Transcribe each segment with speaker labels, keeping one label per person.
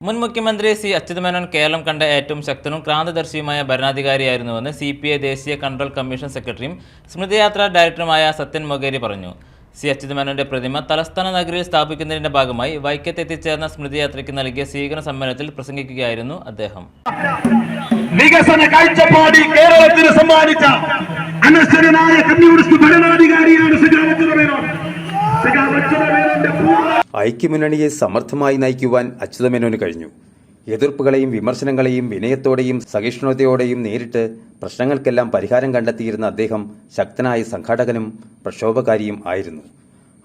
Speaker 1: മുൻ മുഖ്യമന്ത്രി സി അച്യുതമേനോൻ കേരളം കണ്ട ഏറ്റവും ശക്തനും ക്രാന്തദർശിയുമായ ഭരണാധികാരിയായിരുന്നുവെന്ന് സി പി ഐ ദേശീയ കൺട്രോൾ കമ്മീഷൻ സെക്രട്ടറിയും സ്മൃതിയാത്ര ഡയറക്ടറുമായ സത്യൻ മൊഗേരി പറഞ്ഞു. സി അച്യുതമേനോന്റെ പ്രതിമ തലസ്ഥാന നഗരിയിൽ സ്ഥാപിക്കുന്നതിന്റെ ഭാഗമായി വൈക്കത്ത് എത്തിച്ചേർന്ന സ്മൃതിയാത്രയ്ക്ക് നൽകിയ സ്വീകരണ സമ്മേളനത്തിൽ പ്രസംഗിക്കുകയായിരുന്നു അദ്ദേഹം.
Speaker 2: വികസന കാഴ്ചപ്പാടി കേരളത്തിന് സമ്മാനിച്ച അനശ്വരനായ കമ്മ്യൂണിസ്റ്റ് ഭരണാധികാരിയാണ്
Speaker 3: ഐക്യമുന്നണിയെ സമർത്ഥമായി നയിക്കുവാൻ അച്യുതമേനോന് കഴിഞ്ഞു. എതിർപ്പുകളെയും വിമർശനങ്ങളെയും വിനയത്തോടെയും സഹിഷ്ണുതയോടെയും നേരിട്ട് പ്രശ്നങ്ങൾക്കെല്ലാം പരിഹാരം കണ്ടെത്തിയിരുന്ന അദ്ദേഹം ശക്തനായ സംഘാടകനും പ്രക്ഷോഭകാരിയും ആയിരുന്നു.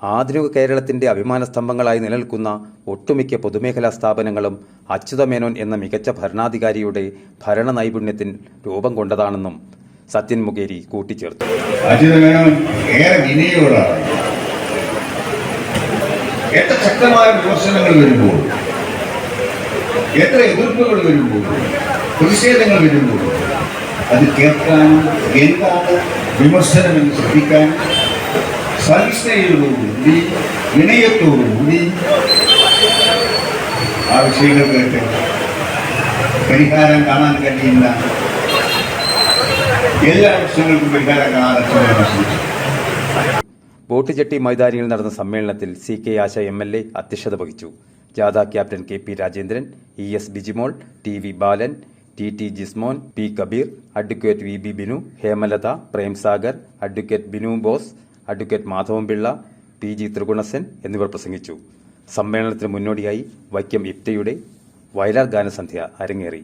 Speaker 3: ആധുനിക കേരളത്തിന്റെ അഭിമാന സ്തംഭങ്ങളായി നിലനിൽക്കുന്ന ഒട്ടുമിക്ക പൊതുമേഖലാ സ്ഥാപനങ്ങളും അച്യുതമേനോൻ എന്ന മികച്ച ഭരണാധികാരിയുടെ ഭരണ നൈപുണ്യത്തിൽ രൂപം കൊണ്ടതാണെന്നും സത്യൻ മുഖേരി കൂട്ടിച്ചേർത്തു.
Speaker 4: എത്ര ശക്തമായ വിമർശനങ്ങൾ വരുമ്പോൾ എത്ര എതിർപ്പുകൾ വരുമ്പോൾ പ്രതിഷേധങ്ങൾ വരുമ്പോൾ അത് കേൾക്കാനും എന്താണ് വിമർശനമെന്ന് ശ്രദ്ധിക്കാൻ സഹിഷ്ണുതയോടുകൂടി വിനയത്തോടുകൂടി ആ വിഷയങ്ങൾ കേട്ട് പരിഹാരം കാണാൻ കഴിയുന്ന എല്ലാ പ്രശ്നങ്ങൾക്കും പരിഹാരം കാണാൻ
Speaker 3: ബോട്ടുചെട്ടി മൈതാനിയിൽ നടന്ന സമ്മേളനത്തിൽ C K Asha M L A അധ്യക്ഷത വഹിച്ചു. ജാഥ captain K P Rajendran E S Bijimol T V Balan T T Jismon P Kabeer advocate V B Binu Hemalatha Premsagar advocate Binu Bose advocate Madhavan Pillai P G Thrigunasen എന്നിവർ പ്രസംഗിച്ചു. സമ്മേളനത്തിന് മുന്നോടിയായി വൈക്കം ഇപ്തയുടെ വയലാർ ഗാനസന്ധ്യ അരങ്ങേറി.